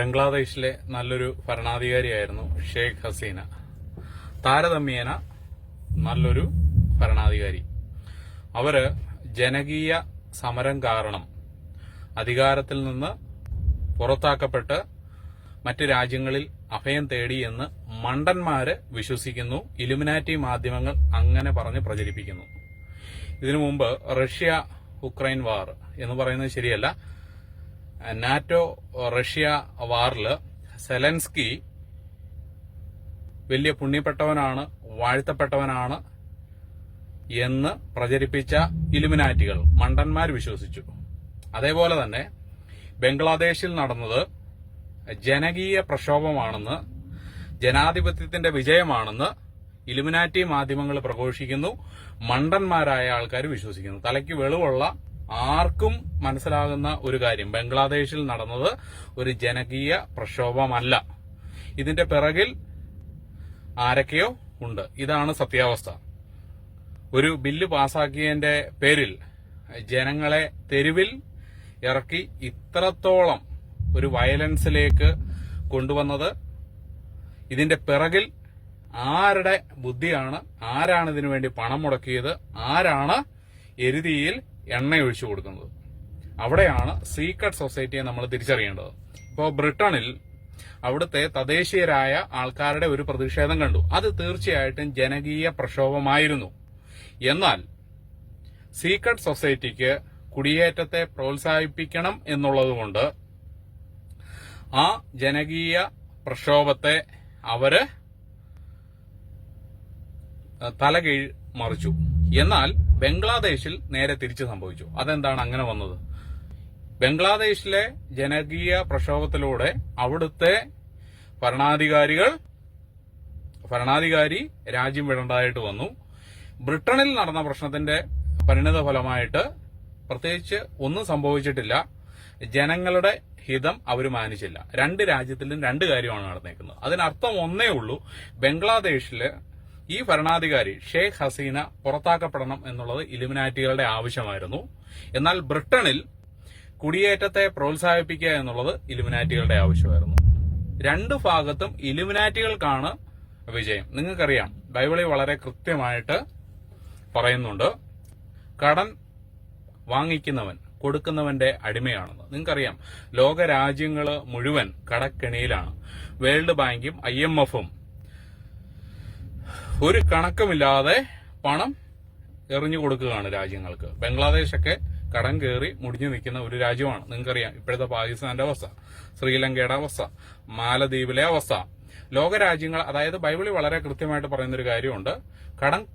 ബംഗ്ലാദേശിലെ നല്ലൊരു ഭരണാധികാരിയായിരുന്നു ഷെയ്ഖ് ഹസീന. താരതമ്യേന നല്ലൊരു ഭരണാധികാരി. അവർ ജനകീയ സമരം കാരണം അധികാരത്തിൽ നിന്ന് പുറത്താക്കപ്പെട്ട് മറ്റ് രാജ്യങ്ങളിൽ അഭയം തേടി എന്ന് മണ്ടന്മാര് വിശ്വസിക്കുന്നു. ഇലുമിനാറ്റി മാധ്യമങ്ങൾ അങ്ങനെ പറഞ്ഞ് പ്രചരിപ്പിക്കുന്നു. ഇതിനു മുമ്പ് റഷ്യ ഉക്രൈൻ വാർ എന്ന് പറയുന്നത് ശരിയല്ല. നാറ്റോ റഷ്യ വാറിൽ സെലൻസ്കി വലിയ പുണ്യപ്പെട്ടവനാണ് വാഴ്ത്തപ്പെട്ടവനാണ് എന്ന് പ്രചരിപ്പിച്ച ഇലുമിനാറ്റികൾ മണ്ടന്മാർ വിശ്വസിച്ചു. അതേപോലെ തന്നെ ബംഗ്ലാദേശിൽ നടന്നത് ജനകീയ പ്രക്ഷോഭമാണെന്ന് ജനാധിപത്യത്തിന്റെ വിജയമാണെന്ന് ഇലുമിനാറ്റി മാധ്യമങ്ങൾ പ്രഘോഷിക്കുന്നു മണ്ടന്മാരായ ആൾക്കാർ വിശ്വസിക്കുന്നു. തലയ്ക്ക് വെളിവുള്ള ആർക്കും മനസ്സിലാകുന്ന ഒരു കാര്യം. ബംഗ്ലാദേശിൽ നടന്നത് ഒരു ജനകീയ പ്രക്ഷോഭമല്ല. ഇതിന്റെ പിറകിൽ ആരൊക്കെയോ ഉണ്ട്. ഇതാണ് സത്യാവസ്ഥ. ഒരു ബില്ല് പാസാക്കിയതിന്റെ പേരിൽ ജനങ്ങളെ തെരുവിൽ ഇറക്കി ഇത്രത്തോളം ഒരു വയലൻസിലേക്ക് കൊണ്ടുവന്നത് ഇതിന്റെ പിറകിൽ ആരുടെ ബുദ്ധിയാണ് ആരാണ് ഇതിനു വേണ്ടി പണം മുടക്കിയത് ആരാണ് എരുതിയിൽ എണ്ണയൊഴിച്ചു കൊടുക്കുന്നത്. അവിടെയാണ് സീക്രട്ട് സൊസൈറ്റിയെ നമ്മൾ തിരിച്ചറിയേണ്ടത്. ഇപ്പോൾ ബ്രിട്ടണിൽ അവിടുത്തെ തദ്ദേശീയരായ ആൾക്കാരുടെ ഒരു പ്രതിഷേധം കണ്ടു. അത് തീർച്ചയായിട്ടും ജനകീയ പ്രക്ഷോഭമായിരുന്നു. എന്നാൽ സീക്രട്ട് സൊസൈറ്റിക്ക് കുടിയേറ്റത്തെ പ്രോത്സാഹിപ്പിക്കണം എന്നുള്ളതുകൊണ്ട് ആ ജനകീയ പ്രക്ഷോഭത്തെ അവർ തലകീഴ് മറിച്ചു. എന്നാൽ ബംഗ്ലാദേശിൽ നേരെ തിരിച്ചു സംഭവിച്ചു. അതെന്താണ് അങ്ങനെ വന്നത്? ബംഗ്ലാദേശിലെ ജനകീയ പ്രക്ഷോഭത്തിലൂടെ അവിടുത്തെ ഭരണാധികാരികൾ ഭരണാധികാരി രാജ്യം വിടേണ്ടതായിട്ട് വന്നു. ബ്രിട്ടനിൽ നടന്ന പ്രശ്നത്തിന്റെ പരിണിത ഫലമായിട്ട് പ്രത്യേകിച്ച് ഒന്നും സംഭവിച്ചിട്ടില്ല. ജനങ്ങളുടെ ഹിതം അവർ മാനിച്ചില്ല. രണ്ട് രാജ്യത്തിലും രണ്ട് കാര്യമാണ് നടന്നേക്കുന്നത്. അതിനർത്ഥം ഒന്നേ ഉള്ളൂ ബംഗ്ലാദേശിൽ ഈ ഭരണാധികാരി ഷെയ്ഖ് ഹസീന പുറത്താക്കപ്പെടണം എന്നുള്ളത് ഇലുമിനാറ്റികളുടെ ആവശ്യമായിരുന്നു. എന്നാൽ ബ്രിട്ടണിൽ കുടിയേറ്റത്തെ പ്രോത്സാഹിപ്പിക്കുക എന്നുള്ളത് ഇലുമിനാറ്റികളുടെ ആവശ്യമായിരുന്നു. രണ്ട് ഭാഗത്തും ഇലുമിനാറ്റികൾക്കാണ് വിജയം. നിങ്ങൾക്കറിയാം ബൈബിളിൽ വളരെ കൃത്യമായിട്ട് പറയുന്നുണ്ട് കടൻ വാങ്ങിക്കുന്നവൻ കൊടുക്കുന്നവന്റെ അടിമയാണെന്ന്. നിങ്ങൾക്കറിയാം ലോകരാജ്യങ്ങൾ മുഴുവൻ കടക്കെണിയിലാണ്. വേൾഡ് ബാങ്കും ഐ എം എഫും ഒരു കണക്കുമില്ലാതെ പണം എറിഞ്ഞു കൊടുക്കുകയാണ് രാജ്യങ്ങൾക്ക്. ബംഗ്ലാദേശൊക്കെ കടം കയറി മുടിഞ്ഞു നിൽക്കുന്ന ഒരു രാജ്യമാണ്. നിങ്ങൾക്കറിയാം ഇപ്പോഴത്തെ പാകിസ്ഥാന്റെ അവസ്ഥ ശ്രീലങ്കയുടെ അവസ്ഥ മാലദ്വീപിലെ അവസ്ഥ. ലോകരാജ്യങ്ങൾ അതായത് ബൈബിളിൽ വളരെ കൃത്യമായിട്ട് പറയുന്ന ഒരു കാര്യമുണ്ട്. കടം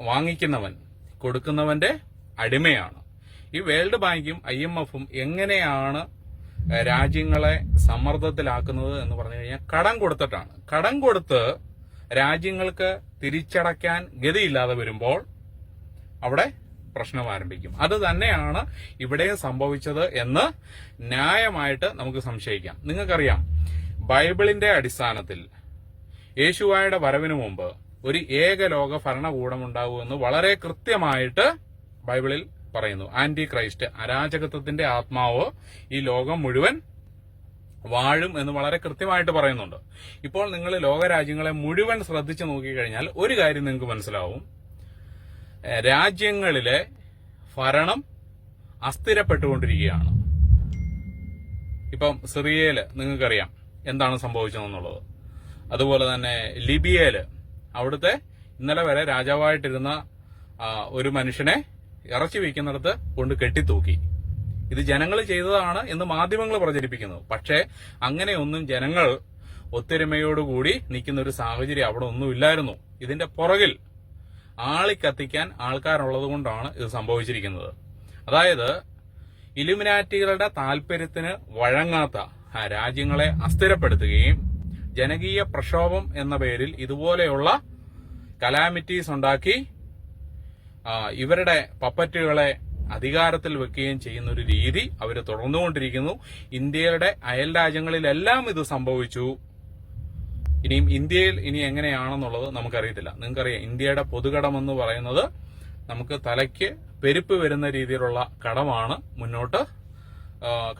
വാങ്ങിക്കുന്നവൻ കൊടുക്കുന്നവന്റെ അടിമയാണ്. ഈ വേൾഡ് ബാങ്കും ഐ എം എഫും എങ്ങനെയാണ് രാജ്യങ്ങളെ സമ്മർദ്ദത്തിലാക്കുന്നത് എന്ന് പറഞ്ഞു കഴിഞ്ഞാൽ കടം കൊടുത്തിട്ടാണ്. കടം കൊടുത്ത് രാജ്യങ്ങൾക്ക് തിരിച്ചടയ്ക്കാൻ ഗതിയില്ലാതെ വരുമ്പോൾ അവിടെ പ്രശ്നം ആരംഭിക്കും. അത് തന്നെയാണ് ഇവിടെ സംഭവിച്ചത് എന്ന് ന്യായമായിട്ട് നമുക്ക് സംശയിക്കാം. നിങ്ങൾക്കറിയാം ബൈബിളിന്റെ അടിസ്ഥാനത്തിൽ യേശുവായുടെ വരവിനു മുമ്പ് ഒരു ഏകലോക ഭരണകൂടം ഉണ്ടാകുമെന്ന് വളരെ കൃത്യമായിട്ട് ബൈബിളിൽ പറയുന്നു. ആന്റി ക്രൈസ്റ്റ് അരാജകത്വത്തിന്റെ ആത്മാവ് ഈ ലോകം മുഴുവൻ വാഴും എന്ന് വളരെ കൃത്യമായിട്ട് പറയുന്നുണ്ട്. ഇപ്പോൾ നിങ്ങൾ ലോകരാജ്യങ്ങളെ മുഴുവൻ ശ്രദ്ധിച്ചു നോക്കിക്കഴിഞ്ഞാൽ ഒരു കാര്യം നിങ്ങൾക്ക് മനസ്സിലാവും. രാജ്യങ്ങളിലെ ഭരണം അസ്ഥിരപ്പെട്ടുകൊണ്ടിരിക്കുകയാണ്. ഇപ്പം സിറിയയിൽ നിങ്ങൾക്കറിയാം എന്താണ് സംഭവിച്ചതെന്നുള്ളത്. അതുപോലെ തന്നെ ലിബിയയിൽ അവിടുത്തെ ഇന്നലെ വരെ രാജാവായിട്ടിരുന്ന ഒരു മനുഷ്യനെ ഇറച്ചി വയ്ക്കുന്നിടത്ത് കൊണ്ട് കെട്ടിത്തൂക്കി. ഇത് ജനങ്ങൾ ചെയ്തതാണ് എന്ന് മാധ്യമങ്ങൾ പ്രചരിപ്പിക്കുന്നു. പക്ഷേ അങ്ങനെയൊന്നും ജനങ്ങൾ ഒത്തൊരുമയോടുകൂടി നിൽക്കുന്ന ഒരു സാഹചര്യം അവിടെ ഒന്നും ഇല്ലായിരുന്നു ഇതിന്റെ പുറകിൽ ആളിക്കത്തിക്കാൻ ആൾക്കാരുള്ളത് കൊണ്ടാണ് ഇത് സംഭവിച്ചിരിക്കുന്നത്. അതായത് ഇലുമിനാറ്റികളുടെ താല്പര്യത്തിന് വഴങ്ങാത്ത രാജ്യങ്ങളെ അസ്ഥിരപ്പെടുത്തുകയും ജനകീയ പ്രക്ഷോഭം എന്ന പേരിൽ ഇതുപോലെയുള്ള കലാമിറ്റീസ് ഉണ്ടാക്കി ഇവരുടെ പപ്പറ്റുകളെ അധികാരത്തിൽ വെക്കുകയും ചെയ്യുന്ന ഒരു രീതി അവർ തുടർന്നുകൊണ്ടിരിക്കുന്നു. ഇന്ത്യയുടെ അയൽ രാജ്യങ്ങളിലെല്ലാം ഇത് സംഭവിച്ചു. ഇനിയും ഇന്ത്യയിൽ ഇനി എങ്ങനെയാണെന്നുള്ളത് നമുക്കറിയത്തില്ല. നിങ്ങൾക്കറിയാം ഇന്ത്യയുടെ പൊതുകടമെന്ന് പറയുന്നത് നമുക്ക് തലയ്ക്ക് പെരുപ്പ് വരുന്ന രീതിയിലുള്ള കടമാണ് മുന്നോട്ട്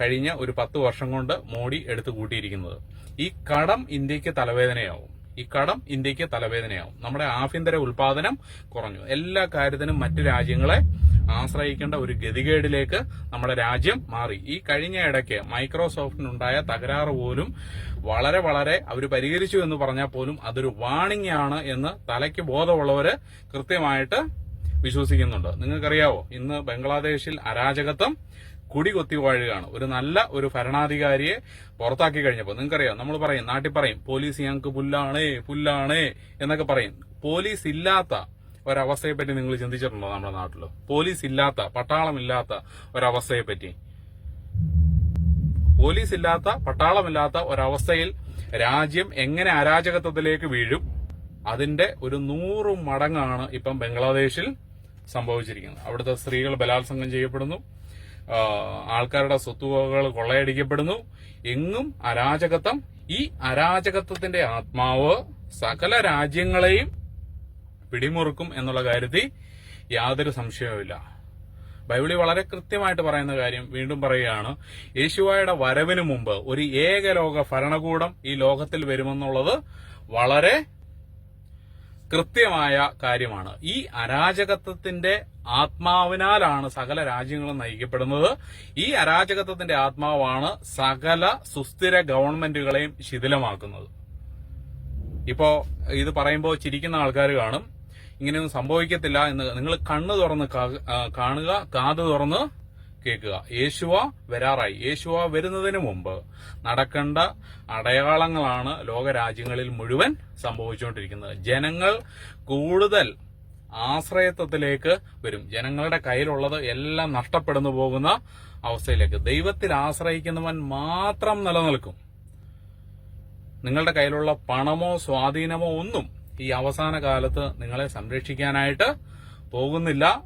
കഴിഞ്ഞ ഒരു പത്ത് വർഷം കൊണ്ട് മോഡി എടുത്തു കൂട്ടിയിരിക്കുന്നത് ഈ കടം ഇന്ത്യയ്ക്ക് തലവേദനയാവും. ഈ കടം ഇന്ത്യയ്ക്ക് തലവേദനയാവും. നമ്മുടെ ആഭ്യന്തര ഉൽപാദനം കുറഞ്ഞു. എല്ലാ കാര്യത്തിനും മറ്റു രാജ്യങ്ങളെ ആശ്രയിക്കേണ്ട ഒരു ഗതികേടിലേക്ക് നമ്മുടെ രാജ്യം മാറി. ഈ കഴിഞ്ഞ ഇടയ്ക്ക് മൈക്രോസോഫ്റ്റിനുണ്ടായ തകരാറ് പോലും വളരെ വളരെ അവർ പരിഹരിച്ചു എന്ന് പറഞ്ഞാൽ പോലും അതൊരു വാണിംഗ് ആണ് എന്ന് തലയ്ക്ക് ബോധമുള്ളവര് കൃത്യമായിട്ട് വിശ്വസിക്കുന്നുണ്ട്. നിങ്ങൾക്കറിയാവോ? ഇന്ന് ബംഗ്ലാദേശിൽ അരാജകത്വം കുടികൊത്തി വാഴുകയാണ്. ഒരു നല്ല ഒരു ഭരണാധികാരിയെ പുറത്താക്കി കഴിഞ്ഞപ്പോൾ നിങ്ങൾക്കറിയാം? നമ്മൾ പറയും നാട്ടിൽ പറയും പോലീസ് ഞങ്ങൾക്ക് പുല്ലാണേ പുല്ലാണേ എന്നൊക്കെ പറയും. പോലീസ് ഇല്ലാത്ത ഒരവസ്ഥയെ പറ്റി നിങ്ങൾ ചിന്തിച്ചിട്ടുണ്ടോ നമ്മുടെ നാട്ടിൽ പോലീസ് ഇല്ലാത്ത പട്ടാളമില്ലാത്ത ഒരവസ്ഥയെ പറ്റി പോലീസ് ഇല്ലാത്ത പട്ടാളമില്ലാത്ത ഒരവസ്ഥയിൽ രാജ്യം എങ്ങനെ അരാജകത്വത്തിലേക്ക് വീഴും? അതിന്റെ ഒരു നൂറ് മടങ്ങാണ് ഇപ്പം ബംഗ്ലാദേശിൽ സംഭവിച്ചിരിക്കുന്നത്. അവിടുത്തെ സ്ത്രീകൾ ബലാത്സംഗം ചെയ്യപ്പെടുന്നു. ആൾക്കാരുടെ സ്വത്തുവകകൾ കൊള്ളയടിക്കപ്പെടുന്നു. എങ്ങും അരാജകത്വം ഈ അരാജകത്വത്തിന്റെ ആത്മാവ് സകല രാജ്യങ്ങളെയും പിടിമുറുക്കും എന്നുള്ള കാര്യത്തിൽ യാതൊരു സംശയവുമില്ല. ബൈബിളിൽ വളരെ കൃത്യമായിട്ട് പറയുന്ന കാര്യം വീണ്ടും പറയുകയാണ് യേശുവായുടെ വരവിന് മുമ്പ് ഒരു ഏകലോക ഭരണകൂടം ഈ ലോകത്തിൽ വരുമെന്നുള്ളത് വളരെ കൃത്യമായ കാര്യമാണ്. ഈ അരാജകത്വത്തിന്റെ ആത്മാവിനാലാണ് സകല രാജ്യങ്ങളും നയിക്കപ്പെടുന്നത്. ഈ അരാജകത്വത്തിന്റെ ആത്മാവാണ് സകല സുസ്ഥിര ഗവൺമെന്റുകളെയും ശിഥിലമാക്കുന്നത്. ഇപ്പോ ഇത് പറയുമ്പോൾ ചിരിക്കുന്ന ആൾക്കാർ കാണും. ഇങ്ങനെയൊന്നും സംഭവിക്കത്തില്ല എന്ന് നിങ്ങൾ കണ്ണു തുറന്ന് കാണുക കാത് തുറന്ന് കേൾക്കുക. യേശുവ വരാറായി. യേശുവ വരുന്നതിന് മുമ്പ് നടക്കേണ്ട അടയാളങ്ങളാണ് ലോകരാജ്യങ്ങളിൽ മുഴുവൻ സംഭവിച്ചുകൊണ്ടിരിക്കുന്നത്. ജനങ്ങൾ കൂടുതൽ ആശ്രയത്വത്തിലേക്ക് വരും. ജനങ്ങളുടെ കയ്യിലുള്ളത് എല്ലാം നഷ്ടപ്പെടുന്നു പോകുന്ന അവസ്ഥയിലേക്ക്. ദൈവത്തിൽ ആശ്രയിക്കുന്നവൻ മാത്രം നിലനിൽക്കും. നിങ്ങളുടെ കയ്യിലുള്ള പണമോ സ്വാധീനമോ ഒന്നും ഈ അവസാന കാലത്ത് നിങ്ങളെ സംരക്ഷിക്കാനായിട്ട് പോകുന്നില്ല.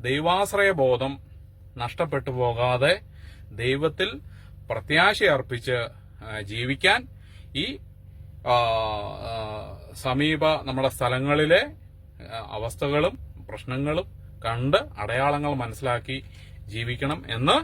ദൈവാശ്രയ ബോധം നഷ്ടപ്പെട്ടു പോകാതെ ദൈവത്തിൽ പ്രത്യാശയർപ്പിച്ച് ജീവിക്കാൻ ഈ സമീപ നമ്മുടെ സ്ഥലങ്ങളിലെ അവസ്ഥകളും പ്രശ്നങ്ങളും കണ്ട് അടയാളങ്ങൾ മനസ്സിലാക്കി ജീവിക്കണം എന്ന്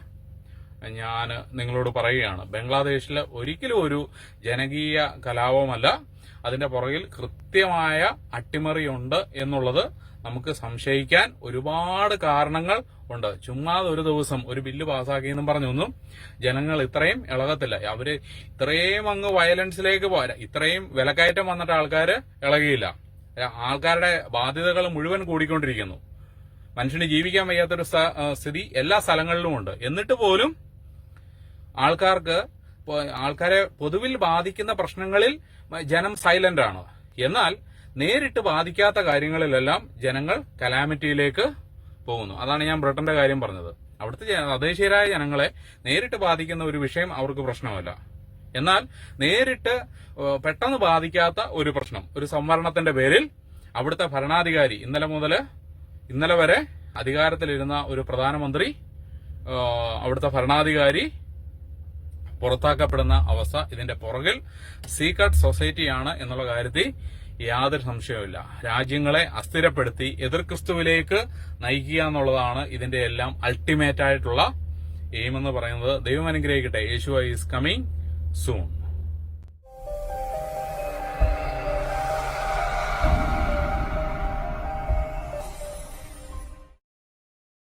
ഞാൻ നിങ്ങളോട് പറയുകയാണ്. ബംഗ്ലാദേശിൽ ഒരിക്കലും ഒരു ജനകീയ കലാപമല്ല. അതിന്റെ പുറകിൽ കൃത്യമായ അട്ടിമറിയുണ്ട് എന്നുള്ളത് നമുക്ക് സംശയിക്കാൻ ഒരുപാട് കാരണങ്ങൾ ഉണ്ട്. ചുമ്മാതെ ഒരു ദിവസം ഒരു ബില്ല് പാസ്സാക്കിയെന്നും പറഞ്ഞൊന്നും ജനങ്ങൾ ഇത്രയും ഇളകത്തില്ല. അവർ ഇത്രയും അങ്ങ് വയലൻസിലേക്ക് പോരാ. ഇത്രയും വിലക്കയറ്റം വന്നിട്ട് ആൾക്കാർ ഇളകിയില്ല. ആൾക്കാരുടെ ബാധ്യതകൾ മുഴുവൻ കൂടിക്കൊണ്ടിരിക്കുന്നു. മനുഷ്യന് ജീവിക്കാൻ വയ്യാത്തൊരു സ്ഥ- സ്ഥിതി എല്ലാ സ്ഥലങ്ങളിലും ഉണ്ട്. എന്നിട്ട് പോലും ആൾക്കാർക്ക് ആൾക്കാരെ പൊതുവിൽ ബാധിക്കുന്ന പ്രശ്നങ്ങളിൽ ജനം സൈലന്റ് ആണ്? എന്നാൽ നേരിട്ട് ബാധിക്കാത്ത കാര്യങ്ങളിലെല്ലാം ജനങ്ങൾ കലാമിറ്റിയിലേക്ക് പോകുന്നു. അതാണ് ഞാൻ ബ്രിട്ടന്റെ കാര്യം പറഞ്ഞത്. അവിടുത്തെ തദ്ദേശീയരായ ജനങ്ങളെ നേരിട്ട് ബാധിക്കുന്ന ഒരു വിഷയം അവർക്ക് പ്രശ്നമല്ല. എന്നാൽ നേരിട്ട് പെട്ടെന്ന് ബാധിക്കാത്ത ഒരു പ്രശ്നം ഒരു സംവരണത്തിന്റെ പേരിൽ അവിടുത്തെ ഭരണാധികാരി ഇന്നലെ മുതൽ ഇന്നലെ വരെ അധികാരത്തിലിരുന്ന ഒരു പ്രധാനമന്ത്രി അവിടുത്തെ ഭരണാധികാരി പുറത്താക്കപ്പെടുന്ന അവസ്ഥ ഇതിന്റെ പുറകിൽ സീക്രട്ട് സൊസൈറ്റിയാണ് എന്നുള്ള കാര്യത്തിൽ യാതൊരു സംശയവുമില്ല. രാജ്യങ്ങളെ അസ്ഥിരപ്പെടുത്തി എതിർ ക്രിസ്തുവിലേക്ക് നയിക്കുക എന്നുള്ളതാണ് ഇതിന്റെ എല്ലാം അൾട്ടിമേറ്റ് ആയിട്ടുള്ള എയിം എന്ന് പറയുന്നത്. ദൈവം അനുഗ്രഹിക്കട്ടെ യേശു ഈസ് കമ്മിങ് സൂൺ